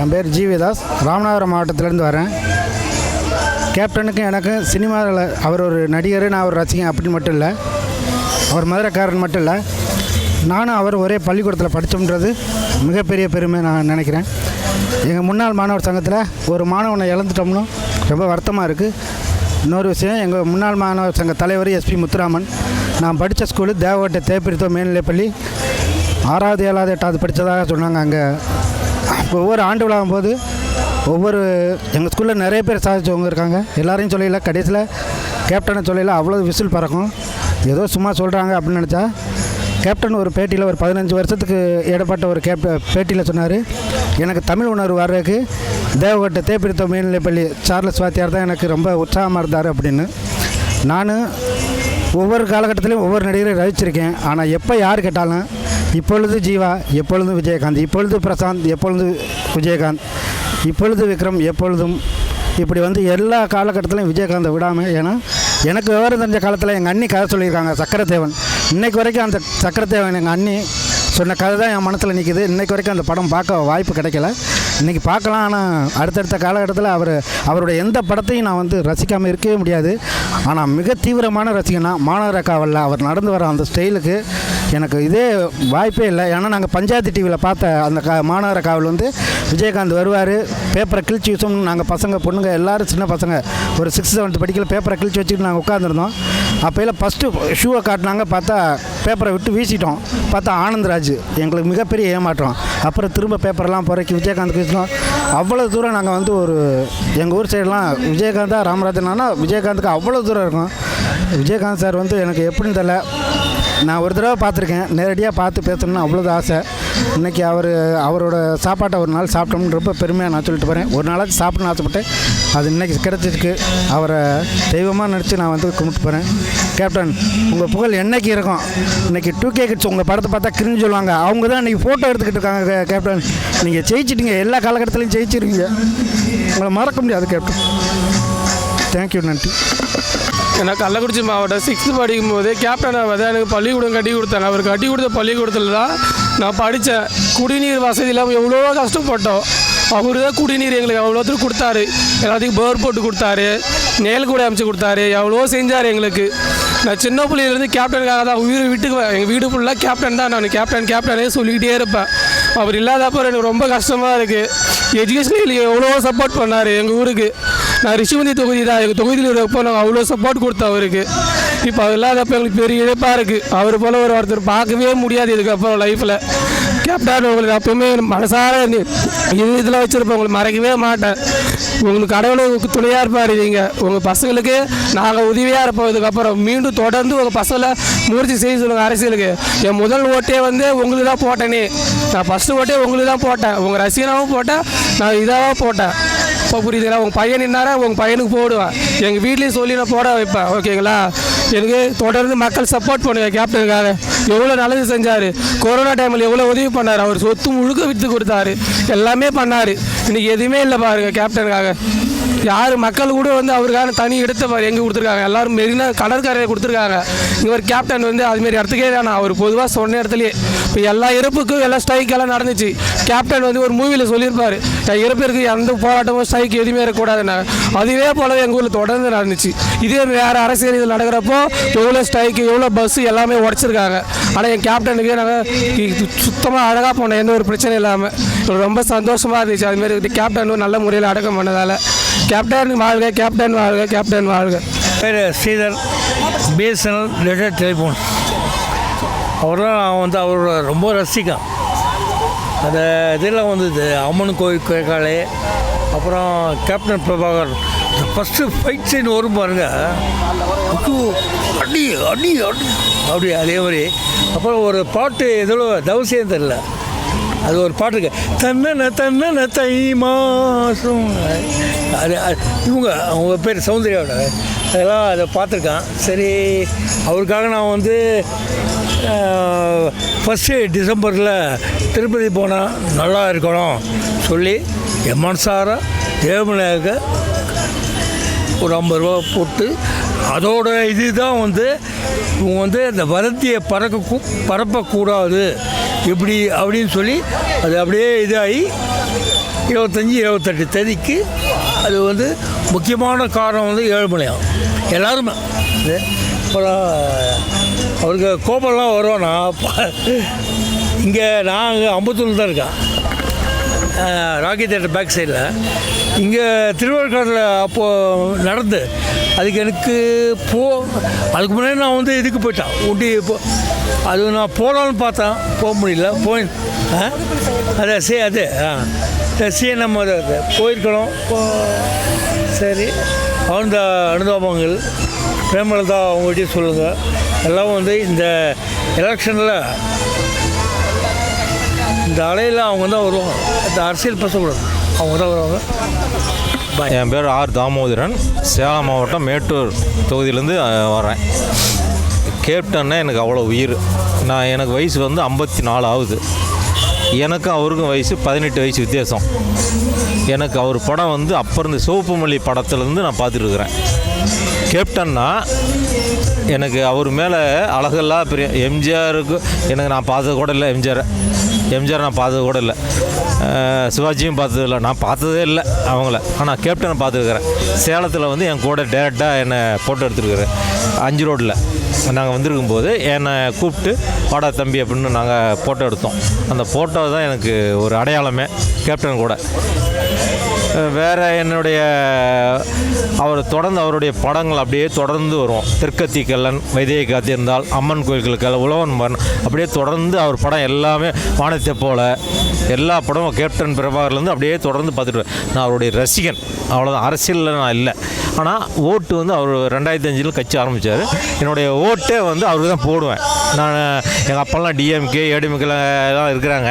என் பேர் ஜீவிதாஸ் ராமநாதபுரம் மாவட்டத்திலேருந்து வரேன். கேப்டனுக்கும் எனக்கும் சினிமாவில் அவர் ஒரு நடிகர் நான் ஒரு ரசிகன் அப்படின்னு மட்டும் இல்லை. அவர் மதுரைக்காரன் மட்டும் இல்லை. நானும் அவர் ஒரே பள்ளிக்கூடத்தில் படித்தோம்ன்றது மிகப்பெரிய பெருமை நான் நினைக்கிறேன். எங்கள் முன்னாள் மாணவர் சங்கத்தில் ஒரு மாணவனை இழந்துட்டோம்னு ரொம்ப வருத்தமாக இருக்குது இன்னொரு விஷயம் எங்கள் முன்னாள் மாணவர் சங்க தலைவர் எஸ்பி முத்துராமன். நான் படித்த ஸ்கூலு தேவகோட்டை தேப்பிரித்தோ மேல்நிலைப்பள்ளி. ஆறாவது ஏழாவது எட்டாவது படித்ததாக சொன்னாங்க அங்கே. ஒவ்வொரு ஆண்டு விழாவும் போது ஒவ்வொரு எங்கள் ஸ்கூலில் நிறைய பேர் சாதிச்சவங்க இருக்காங்க. எல்லாரையும் சொல்லல கடைசியில் கேப்டனை சொல்லல அவ்வளோ விசில் பறக்கும். ஏதோ சும்மா சொல்கிறாங்க அப்படின்னு நினச்சா கேப்டன் ஒரு பேட்டியில் ஒரு பதினஞ்சு வருஷத்துக்கு இடப்பட்ட ஒரு கேப்ட பேட்டியில் சொன்னார். எனக்கு தமிழ் உணர்வு வர்றதுக்கு தேவகட்ட தேப்பிடித்த மேல்நிலைப்பள்ளி சார்லஸ் வாத்தியார் தான் எனக்கு ரொம்ப உற்சாகமாக இருந்தார் அப்படின்னு. நான் ஒவ்வொரு காலகட்டத்திலையும் ஒவ்வொரு நடிகரையும் ரசிச்சிருக்கேன். ஆனால் எப்போ யார் கேட்டாலும் இப்பொழுது ஜீவா எப்பொழுதும் விஜயகாந்த் இப்பொழுது பிரசாந்த் எப்பொழுது விஜயகாந்த் இப்பொழுது விக்ரம் எப்பொழுதும் இப்படி வந்து எல்லா காலகட்டத்திலையும் விஜயகாந்தை விடாமல் ஏன்னா எனக்கு விவரம் தெரிஞ்ச காலத்தில் எங்கள் அண்ணி கதை சொல்லியிருக்காங்க சக்கரத்தேவன். இன்றைக்கு வரைக்கும் அந்த சக்கரத்தேவன் எங்கள் அண்ணி சொன்ன கதை தான் என் மனசில் நிற்கிது இன்றைக்கு வரைக்கும் அந்த படம் பார்க்க வாய்ப்பு கிடைக்கல. இன்றைக்கி பார்க்கலாம் ஆனால் அடுத்தடுத்த காலகட்டத்தில் அவர் அவருடைய எந்த படத்தையும் நான் வந்து ரசிக்காமல் இருக்கவே முடியாது. ஆனால் மிக தீவிரமான ரசிகனா மாநகர காவலில் அவர் நடந்து வர அந்த ஸ்டைலுக்கு எனக்கு இதே வாய்ப்பே இல்லை. ஏன்னா நாங்கள் பஞ்சாயத்து டிவியில் பார்த்த அந்த கா மாநகர காவல் வந்து விஜயகாந்த் வருவார். பேப்பரை கிழிச்சு யூஸும் நாங்கள் பசங்க பொண்ணுங்க எல்லோரும் சின்ன பசங்க. ஒரு சிக்ஸ்த் செவன்த் படிக்கல பேப்பரை கிழிச்சு வச்சுட்டு நாங்கள் உட்காந்துருந்தோம் அப்போயில் ஃபஸ்ட்டு ஷூவை காட்டினாங்க பார்த்தா பேப்பரை விட்டு வீசிட்டோம். பார்த்தா ஆனந்த்ராஜ் எங்களுக்கு மிகப்பெரிய ஏமாற்றம். அப்புறம் திரும்ப பேப்பர்லாம் பிறக்கி விஜயகாந்த் வீசினோம். அவ்வளோ தூரம் நாங்கள் வந்து ஒரு எங்கள் ஊர் சைடெலாம் விஜயகாந்தா ராமராஜனானா விஜயகாந்துக்கு அவ்வளோ தூரம் இருக்கும். விஜயகாந்த் சார் வந்து எனக்கு எப்படின்னு தெரில நான் ஒரு தடவை பார்த்துருக்கேன். நேரடியாக பார்த்து பேசணும்னு அவ்வளோது ஆசை. இன்றைக்கி அவர் அவரோட சாப்பாட்டை ஒரு நாள் சாப்பிட்டோம்ன்றப்ப பெருமையாக நான் சொல்லிட்டு போகிறேன் ஒரு நாளாச்சும் சாப்பிடணும்னு ஆசைப்பட்டேன் அது இன்றைக்கி கிடைச்சிருக்கு அவரை தெய்வமாக நினச்சி நான் வந்து கும்பிட்டு போகிறேன் கேப்டன் உங்கள் புகழ் என்னைக்கு இருக்கும்? இன்றைக்கி டூ கே கிட்ஸ் உங்கள் படத்தை பார்த்தா கிரிஞ்சு சொல்லுவாங்க. அவங்க தான் இன்றைக்கி ஃபோட்டோ எடுத்துக்கிட்டு இருக்காங்க கேப்டன். நீங்கள் ஜெயிச்சிட்டிங்க. எல்லா காலகட்டத்திலையும் ஜெயிச்சிருக்கீங்க. உங்களை மறக்க முடியாது கேப்டன். தேங்க்யூ நன்றி. நான் கள்ளக்குறிச்சி மாவட்டம் சிக்ஸ்த்து படிக்கும் போது கேப்டனை வந்து எனக்கு பள்ளிக்கூடம் கட்டி கொடுத்தாங்க. அவர் கட்டி கொடுத்த பள்ளிக்கூடத்தில் தான் நான் படித்தேன் குடிநீர் வசதி இல்லாமல் எவ்வளோ கஷ்டப்பட்டோம். அவர் தான் குடிநீர் எங்களுக்கு அவ்வளோத்துக்கு கொடுத்தாரு. எல்லாத்துக்கும் போர் போட்டு கொடுத்தாரு. நேல் கூட அமைச்சு கொடுத்தாரு. எவ்வளோ செஞ்சார் எங்களுக்கு. நான் சின்ன பிள்ளையிலேருந்து கேப்டனுக்காக தான் உயிர் வீட்டுக்கு எங்கள் வீடு ஃபுல்லாக கேப்டன் தான். நான் கேப்டன் கேப்டனே சொல்லிக்கிட்டே இருப்பேன். அவர் இல்லாதப்போ எனக்கு ரொம்ப கஷ்டமாக இருக்குது எஜுகேஷனில் எவ்வளோ சப்போர்ட் பண்ணார் எங்கள் ஊருக்கு. நான் ரிஷிவந்தி தொகுதி தான். எங்கள் தொகுதியில் இருக்கப்போ நாங்கள் அவ்வளோ சப்போர்ட் கொடுத்தோம் அவருக்கு. இப்போ அது இல்லாதப்போ எங்களுக்கு பெரிய இழப்பாக இருக்குது அவர் போல் ஒரு ஒருத்தர் பார்க்கவே முடியாது இதுக்கப்புறம் லைஃப்பில் கேப்டன் உங்களுக்கு அப்பவுமே மனசார இது இதில் வச்சுருப்பேன் உங்களுக்கு மறைக்கவே மாட்டேன். உங்களுக்கு கடவுளுக்கு துணையாக இருப்பார் நீங்கள் உங்கள் பசங்களுக்கு நாங்கள் உதவியாக இருப்போம். இதுக்கப்புறம் மீண்டும் தொடர்ந்து உங்கள் பசங்களை முயற்சி செய்ய சொல்லுங்கள் அரசியலுக்கு. என் முதல் ஓட்டே வந்து உங்களுக்கு தான் போட்டேனே. நான் ஃபஸ்ட்டு ஓட்டே உங்களுக்கு தான் போட்டேன். உங்கள் ரசிகனாகவும் போட்டேன். நான் இதாகவும் போட்டேன். இப்போ புரியுதுங்களா? உங்கள் பையன் நின்னாரா? உங்கள் பையனுக்கு போடுவேன் எங்கள் வீட்லேயும் சொல்லி நான் போட வைப்பேன் ஓகேங்களா? எனக்கு தொடர்ந்து மக்கள் சப்போர்ட் பண்ணுவேன் கேப்டனுக்காக எவ்வளோ நல்லது செஞ்சார். கொரோனா டைமில் எவ்வளோ உதவி பண்ணார். அவர் சொத்து முழுக்க விற்று கொடுத்தாரு. எல்லாமே பண்ணார். இன்றைக்கி எதுவுமே இல்லை பாருங்க கேப்டனுக்காக யார் மக்கள் கூட வந்து அவருக்கான தனி இடத்த எங்கே கொடுத்துருக்காங்க? எல்லாரும் மெரினா கடற்கரையை கொடுத்துருக்காங்க. இவர் கேப்டன் வந்து அதுமாரி இடத்துக்கே வேணாம் அவர் பொதுவாக சொன்ன இடத்துலையே இப்போ எல்லா இறப்புக்கும் எல்லா ஸ்ட்ரைக் எல்லாம் நடந்துச்சு. கேப்டன் வந்து ஒரு மூவியில் சொல்லியிருப்பார். என் இறப்பிற்கு எந்த போராட்டமும் ஸ்ட்ரைக் எதுவுமே இருக்கக்கூடாதுன்னு அதுவே போலவே எங்கள் ஊரில் தொடர்ந்து நடந்துச்சு. இதே வேறு அரசியல் இதில் நடக்கிறப்போ எவ்வளோ ஸ்ட்ரைக்கு எவ்வளோ பஸ்ஸு எல்லாமே உடச்சிருக்காங்க. ஆனால் என் கேப்டனுக்கு நாங்கள் சுத்தமாக அழகாக போனோம். எந்த ஒரு பிரச்சனையும் இல்லாமல் ரொம்ப சந்தோஷமாக இருந்துச்சு. அதுமாரி கேப்டன் நல்ல முறையில் அடக்கம் பண்ணதால். கேப்டன் வாழ்க கேப்டன் வாழ்க கேப்டன் வாழ்க. பேர் ஸ்ரீதர். பிஎஸ்என்எல் ரிலேட்டட் டெலிஃபோன் அவரெல்லாம் நான் வந்து அவரோட ரொம்ப ரசிக்கேன். அந்த இதில் வந்தது அம்மன் கோயில் கொய்காலே அப்புறம் captain Prabhakar. First fight scene வரும் பாருங்க. அடி அடி அடி. அப்படி அதே மாதிரி. அப்புறம் ஒரு பாட்டு எதில் தவசியம் தெரில அது ஒரு பாட்டு இருக்கு. தன்னன தன்னன தை மாசம். அது இவங்க அவங்க பேர் சௌந்தர்யாவோட. அதெல்லாம் அதை பார்த்துருக்கேன். சரி அவருக்காக நான் வந்து ஃபஸ்ட்டு டிசம்பரில் திருப்பதி போனால் நல்லா இருக்கணும் சொல்லி என் மனசார தேவநாயக ஒரு ஐம்பது ரூபா போட்டு அதோட இதுதான் வந்து இவங்க வந்து அந்த வரத்தியை பறக்க பரப்பக்கூடாது. இப்படி அப்படின்னு சொல்லி அது அப்படியே இதாகி இருபத்தஞ்சி இருபத்தெட்டு தேதிக்கு அது வந்து முக்கியமான காரணம் வந்து ஏழுமலையாம் எல்லாருமே. அப்புறம் அவருக்கு கோபம்லாம் வருவானா? இங்கே நான் அம்பத்தூரில் தான் இருக்கேன். ராக்கி தேட்டர் பேக் சைடில் இங்கே திருவள்ளுவரில் அப்போது நடந்து அதுக்கு எனக்கு போ அதுக்கு முன்னாடி நான் வந்து இதுக்கு போயிட்டேன். ஊட்டி போ அது நான் போகலான்னு பார்த்தேன். போக முடியல. போய் ஆ? அதை சே அது ஆ. சிஎன்எம் அது அது போயிருக்கணும். சரி. அந்த அனுதாபங்கள் பிரேமலதா அவங்ககிட்டயும் சொல்லுங்கள் எல்லாம் வந்து இந்த எலெக்ஷனில் இந்த அலையில் அவங்க தான் வருவாங்க. இந்த அரசியல் பேசக்கூடாது. அவங்க தான் வருவாங்க. என் பேர் ஆர் தாமோதரன். சேலம் மாவட்டம் மேட்டூர் தொகுதியிலேருந்து வரேன் கேப்டன்னா எனக்கு அவ்வளோ உயிர். நான் எனக்கு வயசு வந்து ஐம்பத்தி நாலு ஆகுது. எனக்கும் அவருக்கும் வயசு பதினெட்டு வயசு வித்தியாசம். எனக்கு அவர் படம் வந்து அப்போ இருந்து சிவப்பு மல்லி படத்துலேருந்து நான் பார்த்துட்ருக்குறேன் கேப்டன்னா எனக்கு அவர் மேலே அழகெல்லாம் பெரிய எம்ஜிஆருக்கு எனக்கு நான் பார்த்தது கூட இல்லை எம்ஜிஆர். எம்ஜிஆர் நான் பார்த்தது கூட இல்லை. சிவாஜியும் பார்த்தது இல்லை. நான் பார்த்ததே இல்லை அவங்கள. ஆனால் கேப்டனை பார்த்துருக்குறேன். சேலத்தில் வந்து என் கூட டேரெக்டாக என்னை ஃபோட்டோ எடுத்துருக்குறேன் அஞ்சு ரோட்டில் நாங்கள் வந்திருக்கும் போது என்னை கூப்பிட்டு வாடா தம்பி அப்படின்னு நாங்கள் ஃபோட்டோ எடுத்தோம். அந்த ஃபோட்டோ தான் எனக்கு ஒரு அடையாளமே கேப்டன் கூட. வேறு என்னுடைய அவர் தொடர்ந்து அவருடைய படங்கள் அப்படியே தொடர்ந்து வரும் தெற்கத்தி கல்லன் வைத்திய காத்திருந்தால் அம்மன் கோயில்களுக்கு உழவன் மகன் அப்படியே தொடர்ந்து அவர் படம் எல்லாமே வானத்தை போல எல்லா படமும் கேப்டன் பிரபாகர்லேருந்து அப்படியே தொடர்ந்து பார்த்துட்டு நான் அவருடைய ரசிகன். அவ்வளோதான் அரசியலில் நான் இல்லை. ஆனால் ஓட்டு வந்து அவர் ரெண்டாயிரத்தி அஞ்சில் கட்சி ஆரம்பித்தார் என்னுடைய ஓட்டே வந்து அவருக்கு தான் போடுவேன். நான் எங்கள் அப்பெல்லாம் டிஎம்கே ஏடிஎம்கேலாம் இருக்கிறாங்க.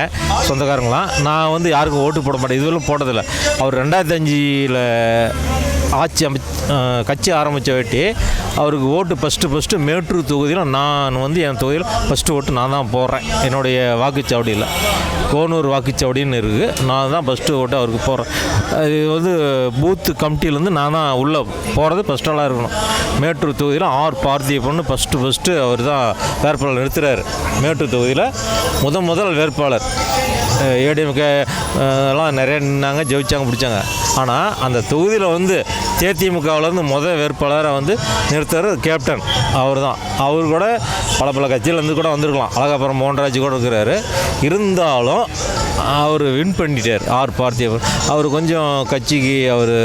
சொந்தக்காரங்களாம். நான் வந்து யாருக்கும் ஓட்டு போட மாட்டேன். இதுவரையும் போட்டதில்லை. அவர் ரெண்டாயிரத்தி அஞ்சில் ஆட்சி அமைச்சு கட்சி ஆரம்பித்த வேட்டி அவருக்கு ஓட்டு ஃபஸ்ட்டு ஃபஸ்ட்டு மேட்டூர் தொகுதியில் நான் வந்து என் தொகுதியில் ஃபஸ்ட்டு ஓட்டு நான் தான் போடுறேன். என்னுடைய வாக்குச்சாவடியில். கோனூர் வாக்குச்சாவடின்னு இருக்குது நான் தான் ஃபஸ்ட்டு ஓட்டு அவருக்கு போடுறேன். அது வந்து பூத்து கமிட்டியிலேருந்து நான் தான் உள்ளே போகிறது ஃபஸ்ட் ஆளாக இருக்கணும். மேட்டூர் தொகுதியில் ஆர் பார்த்திபன்னு ஃபஸ்ட்டு ஃபஸ்ட்டு அவர் தான் வேட்பாளர் நிறுத்துகிறார் மேட்டூர் தொகுதியில் முத முதல் வேட்பாளர். ஏடிஎம்கே எல்லாம் நிறைய நின்னாங்க ஜெயிச்சாங்க பிடிச்சாங்க. ஆனால் அந்த தொகுதியில் வந்து தேதிமுகவிலேருந்து முதல் வேட்பாளரை வந்து நிறுத்துறது கேப்டன் அவர் தான் அவர் கூட பல பல கட்சியிலேருந்து கூட வந்திருக்கலாம். அழகாபுரம் மோகன்ராஜ் கூட இருக்கிறாரு. இருந்தாலும் அவர் வின் பண்ணிட்டார். ஆர் பார்த்தியவர் அவர் கொஞ்சம் கட்சிக்கு அவர்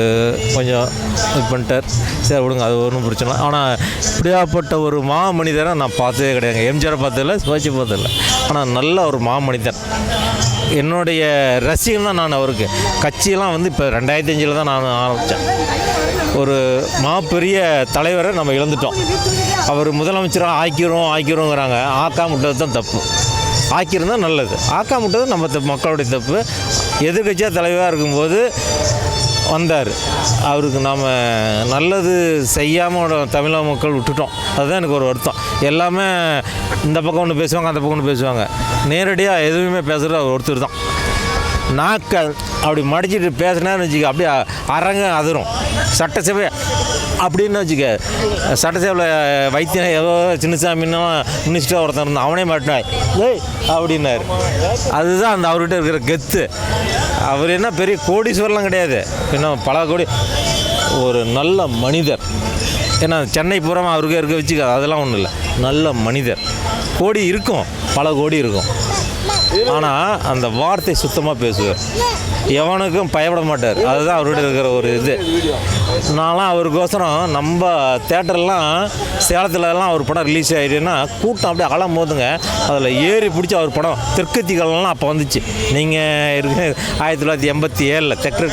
கொஞ்சம் இது பண்ணிட்டார். சரி விடுங்க அது ஒன்றும் பிரச்சனை இல்லை. ஆனால் இப்படியாப்பட்ட ஒரு மாமனிதரை நான் பார்த்ததே கிடையாது எம்ஜிஆரை பார்த்ததில்ல சிவாஜி பார்த்ததில்ல. ஆனால் நல்ல ஒரு மாமனிதன். என்னுடைய ரசிகன் தான் நான் அவருக்கு. கட்சியெல்லாம் வந்து இப்போ ரெண்டாயிரத்தி அஞ்சில் தான் நான் ஆரம்பித்தேன் ஒரு மாபெரிய தலைவரை நம்ம இழந்துட்டோம். அவர் முதலமைச்சராக ஆக்கிறோம் ஆக்கிறோங்கிறாங்க ஆக்கா முட்டது தான் தப்பு. ஆக்கியிருந்தா நல்லது. ஆக்கா விட்டது நம்ம தப்பு மக்களுடைய தப்பு. எதிர்கட்சியாக தலைவராக இருக்கும்போது வந்தார். அவருக்கு நாம் நல்லது செய்யாமல் தமிழக மக்கள் விட்டுட்டோம். அதுதான் எனக்கு ஒரு வருத்தம். எல்லாமே இந்த பக்கம் ஒன்று பேசுவாங்க அந்த பக்கம் ஒன்று பேசுவாங்க. நேரடியாக எதுவுமே பேசுகிற ஒருத்தர் தான். நாக்க அப்படி மடிச்சிட்டு பேசினேன்னு வச்சுக்க அப்படியே அரங்க அதிரும். சட்டசபை அப்படின்னு வச்சுக்க சட்டசபையில் வைத்தியம் ஏதோ சின்னசாமின்னா மினிஸ்டர் ஒருத்தன் இருந்தான் அவனே மாட்டினாய். ஏய் அப்படின்னாரு. அதுதான் அந்த அவர்கிட்ட இருக்கிற கெத்து. அவர் என்ன பெரிய கோடீஸ்வரெலாம் கிடையாது. இன்னும் பல கோடி ஒரு நல்ல மனிதர். ஏன்னா சென்னை பூரா அவருக்கே இருக்க வச்சுக்க அதெல்லாம் ஒன்றும் இல்லை. நல்ல மனிதர். கோடி இருக்கும். பல கோடி இருக்கும். ஆனால் அந்த வார்த்தை சுத்தமாக பேசுவார். எவனுக்கும் பயப்பட மாட்டார். அதுதான் அவர்கிட்ட இருக்கிற ஒரு இது. நான்லாம் அவருக்கோசரம் நம்ம தேட்டர்லாம் சேலத்துலலாம் அவர் படம் ரிலீஸ் ஆகிடுன்னா கூட்டம் அப்படியே அலம் போதுங்க அதில் ஏறி பிடிச்சி அவர் படம். தெற்கத்திகள்லாம் அப்போ வந்துச்சு. நீங்கள் இருக்க ஆயிரத்தி தொள்ளாயிரத்தி எண்பத்தி ஏழில் தெற்கு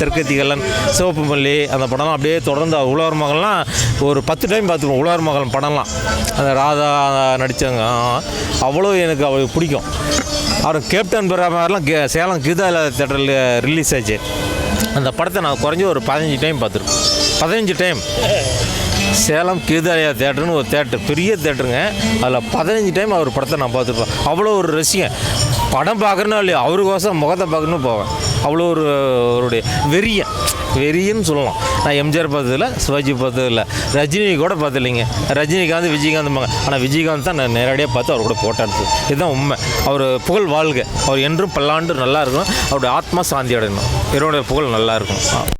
தெற்கத்திகள்லன் சிவப்பு மல்லி அந்த படம்லாம் அப்படியே தொடர்ந்து உழவர் மகள்லாம் ஒரு பத்து டைம் பார்த்துருவோம் உழவர் மகள் படம்லாம். அந்த ராதா நடித்தவங்க அவ்வளோ எனக்கு அவளுக்கு பிடிக்கும். அவர் கேப்டன் பெற மாதிரிலாம் கே சேலம் கீதா தேட்டரில் ரிலீஸ் ஆச்சு. அந்த படத்தை நான் குறைஞ்ச ஒரு பதினஞ்சு டைம் பார்த்துருக்கேன் பதினஞ்சு டைம் சேலம் கீதாலயா தேட்டர்னு ஒரு தேட்டர் பெரிய தேட்டருங்க அதில் பதினஞ்சு டைம் அவர் படத்தை நான் பார்த்துருப்பேன் அவ்வளோ ஒரு ரசிகன். படம் பார்க்குறேன்னா இல்லையா அவருக்கோசம் முகத்தை பார்க்கணும் போவேன். அவ்வளோ ஒரு அவருடைய வெறியன். வெறியன்னு சொல்லலாம். நான் எம்ஜிஆர் பார்த்ததில்ல சிவாஜி பார்த்ததில்ல ரஜினி கூட பார்த்ததில்லைங்க ரஜினிகாந்த் விஜயகாந்த் ஆனால் விஜயகாந்த் தான் நான் நேரடியாக பார்த்து அவர் கூட போட்டோ எடுத்தது. இதுதான் உண்மை. அவர் புகழ் வாழ்க. அவர் என்றும் பல்லாண்டு நல்லா இருக்கணும். அவருடைய ஆத்மா சாந்தி அடையணும். இவருடைய புகழ் நல்லா இருக்கும்